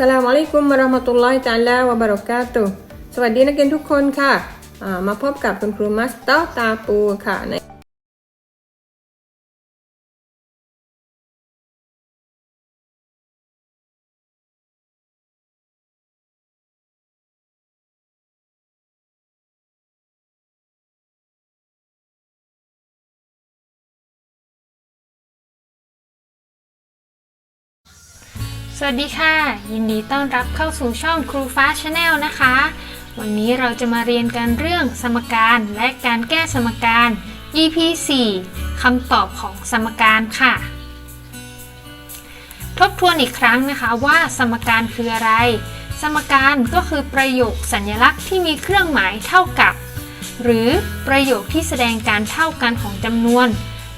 สลามอะลัยกุมมะเราะมะตุลลอฮิตะอาลาวะบะเราะกาตุสวัสดีนักเรียนทุกคนค่ะ มาพบกับคุณครูมัสเตอร์ตาปูค่ะใน สวัสดีค่ะ ยินดีต้อนรับเข้าสู่ช่องครูฟ้าชาแนลนะคะ วันนี้เราจะมาเรียนกันเรื่องสมการและการแก้สมการ EP 4คำตอบของสมการค่ะ ทบทวนอีกครั้งนะคะว่าสมการคืออะไร สมการก็คือประโยคสัญลักษณ์ที่มีเครื่องหมายเท่ากับ หรือประโยคที่แสดงการเท่ากันของจำนวน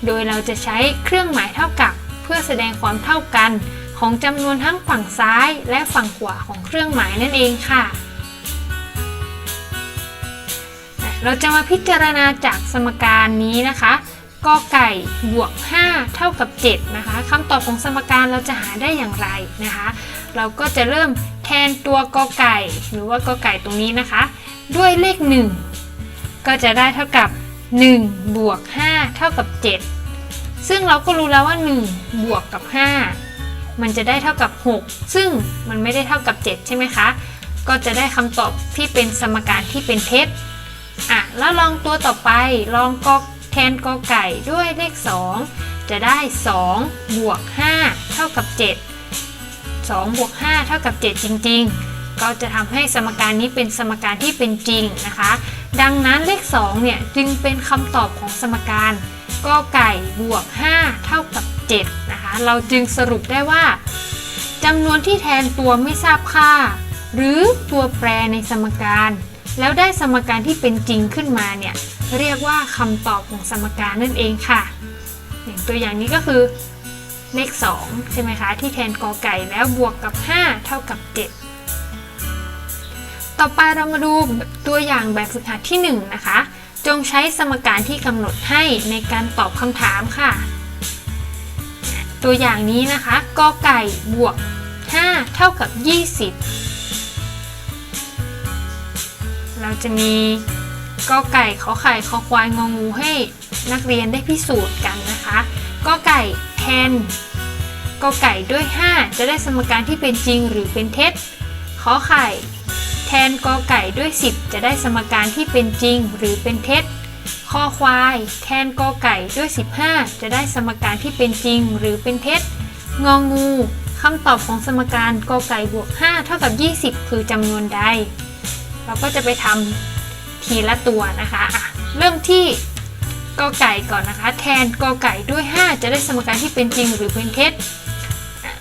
โดยเราจะใช้เครื่องหมายเท่ากับ เพื่อแสดงความเท่ากัน ของจำนวนทั้งฝั่งซ้ายและฝั่งขวาของเครื่องหมายนั่นเองค่ะ เราจะมาพิจารณาจากสมการนี้นะคะกอไก่บวก 5 เท่ากับ 7 นะคะคำตอบของสมการเราจะหาได้อย่างไรนะคะ เราก็จะเริ่มแทนตัวกอไก่ หรือว่ากอไก่ตรงนี้นะคะ ด้วยเลข 1 ก็จะได้เท่ากับ 1 บวก 5 เท่ากับ 7 ซึ่งเราก็รู้แล้วว่า 1 บวกกับ 5 มันจะได้เท่ากับ 6 ซึ่งมันไม่ได้เท่ากับ 7 ใช่ไหมคะ ก็จะได้คำตอบที่เป็นสมการที่เป็นเท็จอะแล้วลองตัวต่อไปลองกอกแทนกอไก่ด้วยเลข 2 จะได้ 2 บวก 5 เท่ากับ 7 2 บวก 5 เท่ากับ 7 จริง ๆ ก็จะทำให้สมการนี้เป็นสมการที่เป็นจริงนะคะ ดังนั้นเลข 2 เนี่ยจึงเป็นคำตอบของสมการกอไก่บวก 5 เท่ากับ 7 เราจึงสรุปได้ว่าจำนวนที่แทนตัวไม่ทราบค่า หรือตัวแปรในสมการ แล้วได้สมการที่เป็นจริงขึ้นมาเนี่ยเรียกว่าคำตอบของสมการนั่นเองค่ะ อย่างตัวอย่างนี้ก็คือเลข 2 ใช่ไหมคะ ที่แทนกอไก่แล้วบวกกับ 5 เท่ากับ 7 ต่อไปเรามาดูตัวอย่างแบบฝึกหัดที่ 1 นะคะ จงใช้สมการที่กำหนดให้ในการตอบคำถามค่ะ ตัวอย่างนี้นะคะกอไก่บวก 5 เท่ากับ 20 เราจะมีกอไก่ขอไข่ขอควายงองูให้นักเรียนได้พิสูจน์กันนะคะกอไก่แทนกอไก่ด้วย 5 จะได้สมการที่เป็นจริงหรือเป็นเท็จขอไข่ แทนกอไก่ด้วย 10 จะได้สมการที่เป็นจริงหรือเป็นเท็จ คอควาย แทนกอไก่ด้วย 15 จะได้สมการที่เป็นจริงหรือเป็นเท็จ งองูคำตอบของสมการกอไก่บวก 5 เท่ากับ 20 คือจำนวนใด เราก็จะไปทำทีละตัวนะคะะเริ่มที่กอไก่ก่อนนะคะ แทนกอไก่ด้วย 5 จะได้สมการที่เป็นจริงหรือเป็นเท็จ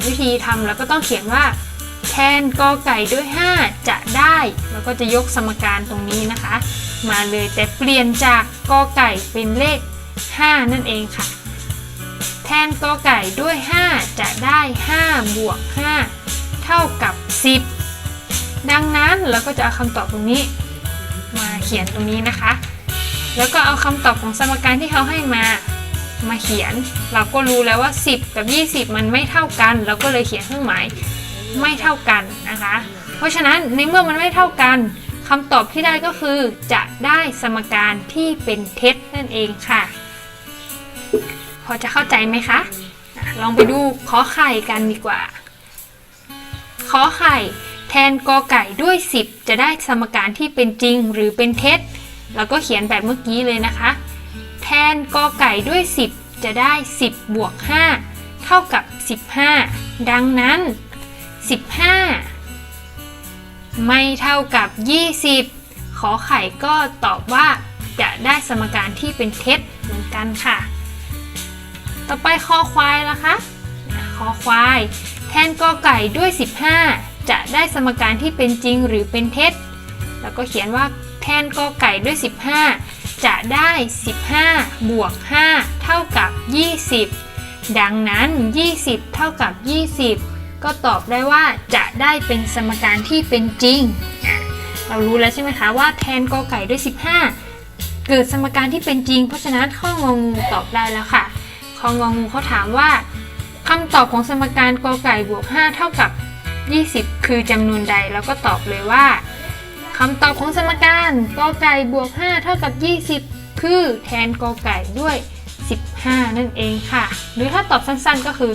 วิธีทำเราก็ต้องเขียนว่า แทนกอไก่ด้วย 5 จะได้ แล้วก็จะยกสมการตรงนี้นะคะ มาเลยแต่เปลี่ยนจากกอไก่เป็นเลข 5 นั่นเองค่ะ แทนกอไก่ด้วย 5 จะได้ 5 บวก 5 เท่ากับ 10 ดังนั้นเราก็จะเอาคำตอบตรงนี้ มาเขียนตรงนี้นะคะ แล้วก็เอาคำตอบของสมการที่เขาให้มามาเขียน เราก็รู้แล้วว่า 10 กับ 20 มันไม่เท่ากัน เราก็เลยเขียนเครื่องหมายไม่เท่ากันนะคะ เพราะฉะนั้นในเมื่อมันไม่เท่ากัน คำตอบที่ได้ก็คือ จะได้สมการที่เป็นเท็จนั่นเองค่ะ พอจะเข้าใจไหมคะ ลองไปดูขอไข่กันดีกว่า ขอไข่ แทนกอไก่ด้วย 10 จะได้สมการที่เป็นจริงหรือเป็นเท็จเราก็เขียนแบบเมื่อกี้เลยนะคะ แทนกอไก่ด้วย 10 จะได้ 10 บวก 5 เท่ากับ 15 ดังนั้น 15 ไม่เท่ากับ 20 ขอไข่ก็ตอบว่าจะได้สมการที่เป็นเท็จเหมือนกันค่ะ ต่อไปคอควายละคะอะคอควาย แทนกอไก่ด้วย 15 จะได้สมการที่เป็นจริงหรือเป็นเท็จ แล้วก็เขียนว่าแทนกอไก่ด้วย 15 จะได้ 15 บวก 5 เท่ากับ 20 ดังนั้น 20 เท่ากับ 20 ก็ตอบได้ว่าจะได้เป็นสมการที่เป็นจริง เรารู้แล้วใช่ไหมคะว่าแทนกอไก่ด้วย 15 เกิดสมการที่เป็นจริง เพราะฉะนั้นข้ององูตอบได้แล้วค่ะข้ององูเขาถามว่าคำตอบของสมการกอไก่บวก 5 เท่ากับ 20 คือจำนวนใดแล้วก็ตอบเลยว่าคำตอบของสมการกอไก่บวก 5 เท่ากับ 20 คือแทนกอไก่ด้วย 15 นั่นเองค่ะ หรือถ้าตอบสั้นๆก็คือ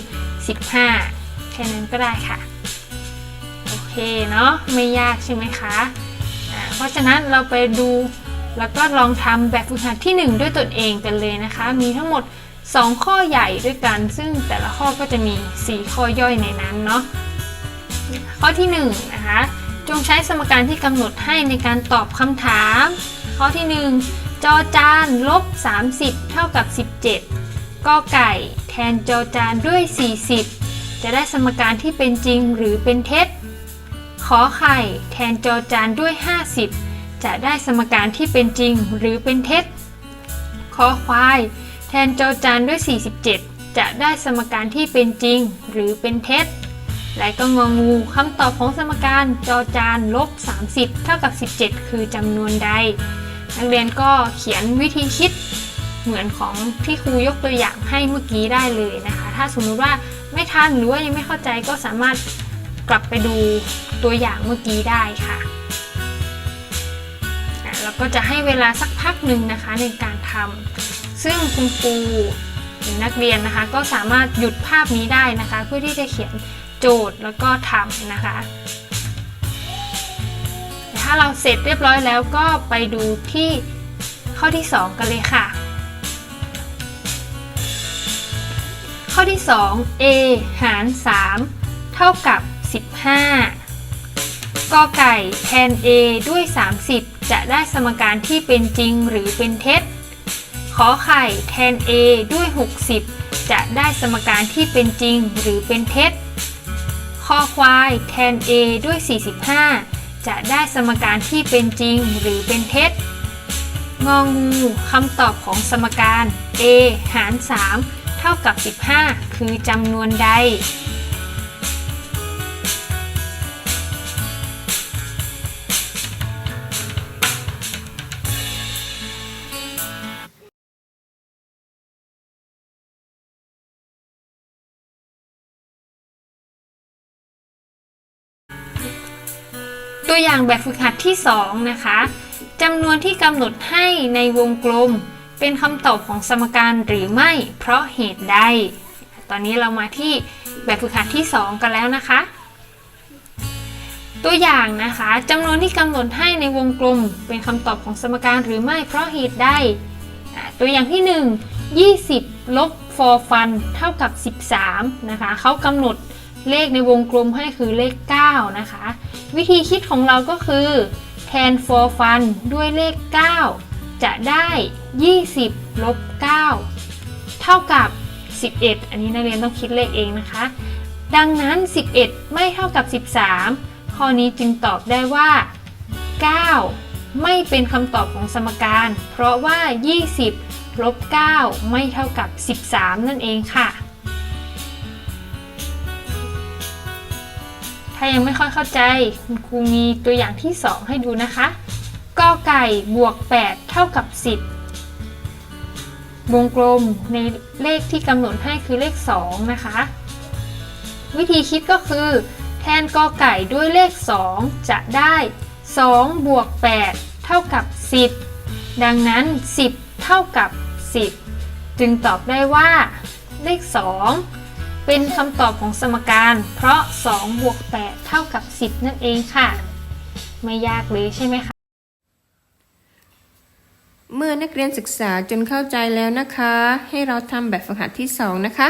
15 แค่นั้นก็ได้ค่ะ โอเคเนาะไม่ยากใช่ไหมคะอ่าเพราะฉะนั้นเราไปดูแล้วก็ลองทำแบบฝึกหัดที่ 1 ด้วยตนเองกันเลยนะคะ มีทั้งหมด 2 ข้อใหญ่ด้วยกัน ซึ่งแต่ละข้อก็จะมี 4 ข้อย่อยในนั้นเนาะข้อที่1นะคะจงใช้สมการที่กำหนดให้ในการตอบคำถาม ข้อที่ 1 จอจานลบ 30 เท่ากับ 17กอไก่ แทนจอจานด้วย 40 จะได้สมการที่เป็นจริงหรือเป็นเท็จ ขอไข่แทนจอจานด้วย 50 จะได้สมการที่เป็นจริงหรือเป็นเท็จ ขอควาย แทนจอจานด้วย 47 จะได้สมการที่เป็นจริงหรือเป็นเท็จ และก็งองูคำตอบของสมการจอจานลบ 30 เท่ากับ 17 คือจำนวนใด นักเรียนก็เขียนวิธีคิดเหมือนของที่ครูยกตัวอย่างให้เมื่อกี้ได้เลยนะคะ ถ้าสมมติว่า ไม่ทันหรือว่ายังไม่เข้าใจก็สามารถกลับไปดูตัวอย่างเมื่อกี้ได้ค่ะแล้วก็จะให้เวลาสักพักหนึ่งนะคะในการทำซึ่งคุณครูหรือนักเรียนนะคะ ก็สามารถหยุดภาพนี้ได้นะคะ เพื่อที่จะเขียนโจทย์แล้วก็ทำนะคะถ้าเราเสร็จเรียบร้อยแล้วก็ไปดูที่ข้อที่ 2 กันเลยค่ะ ข้อที่ 2 a หาร 3 เท่ากับ 15 กอไก่แทน a ด้วย 30 จะได้สมการที่เป็นจริงหรือเป็นเท็จ ขอไข่แทน a ด้วย 60 จะได้สมการที่เป็นจริงหรือเป็นเท็จคอควายแทน a ด้วย 45 จะได้สมการที่เป็นจริงหรือเป็นเท็จ งองูคำตอบของสมการ a หาร 3 ท่ากับ 15 คือจำนวนใด ตัวอย่างแบบฝึกหัดที่ 2 นะคะจำนวนที่กำหนดให้ในวงกลม เป็นคำตอบของสมการหรือไม่ เพราะเหตุใด ตอนนี้เรามาที่แบบฝึกหัดที่ 2 กันแล้วนะคะ ตัวอย่างนะคะจำนวนที่กำหนดให้ในวงกลม เป็นคำตอบของสมการหรือไม่ เพราะเหตุใด ตัวอย่างที่ 1 20 ลบ for fun เท่ากับ 13 นะคะ เขากำหนดเลขในวงกลมให้คือเลข 9 นะคะ วิธีคิดของเราก็คือแทน for fun ด้วยเลข 9 จะได้ 20ลบ9เท่ากับ 11 อันนี้นักเรียนต้องคิดเลขเองนะคะ ดังนั้น 11 ไม่เท่ากับ 13 ข้อนี้จึงตอบได้ว่า 9 ไม่เป็นคำตอบของสมการ เพราะว่า 20ลบ9ไม่เท่ากับ 13 นั่นเองค่ะ ถ้ายังไม่ค่อยเข้าใจ คุณครูมีตัวอย่างที่ 2 ให้ดูนะคะ อไก่บวก 8 เท่ากับ 10 วงกลมในเลขที่กำหนดให้คือเลข 2 นะคะ วิธีคิดก็คือ แทนกอไก่ด้วยเลข 2 จะได้2บวก 8 เท่ากับ 10 ดังนั้น 10 เท่ากับ 10 จึงตอบได้ว่า เลข 2 เป็นคำตอบของสมการ เพราะ2บวก8เท่ากับ 10 นั่นเองค่ะ ไม่ยากเลยใช่ไหมคะ เมื่อนักเรียนศึกษาจนเข้าใจแล้วนะคะ ให้เราทำแบบฝึกหัดที่ 2 นะคะ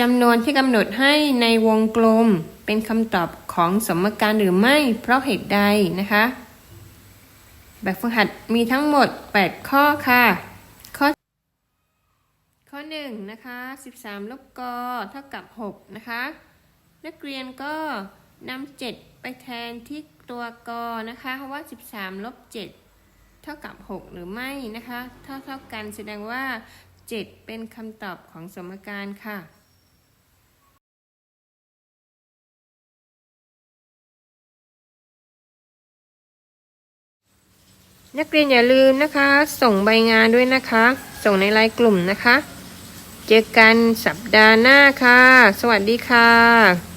จำนวนที่กำหนดให้ในวงกลมเป็นคำตอบของสมการหรือไม่เพราะเหตุใดนะคะ แบบฝึกหัดมีทั้งหมด 8 ข้อค่ะ ข้อ ข้อ1นะคะ13 ลบกเท่ากับ 6 นะคะ นักเรียนก็นำ7ไปแทนที่ตัวกนะคะ เพราะว่า 13 ลบ 7 เท่ากับ 6 หรือไม่นะคะเท่าเท่ากันแสดงว่า 7 เป็นคำตอบของสมการค่ะนักเรียนอย่าลืมนะคะ ส่งใบงานด้วยนะคะ ส่งในไลน์กลุ่มนะคะ เจอกันสัปดาห์หน้าค่ะ สวัสดีค่ะ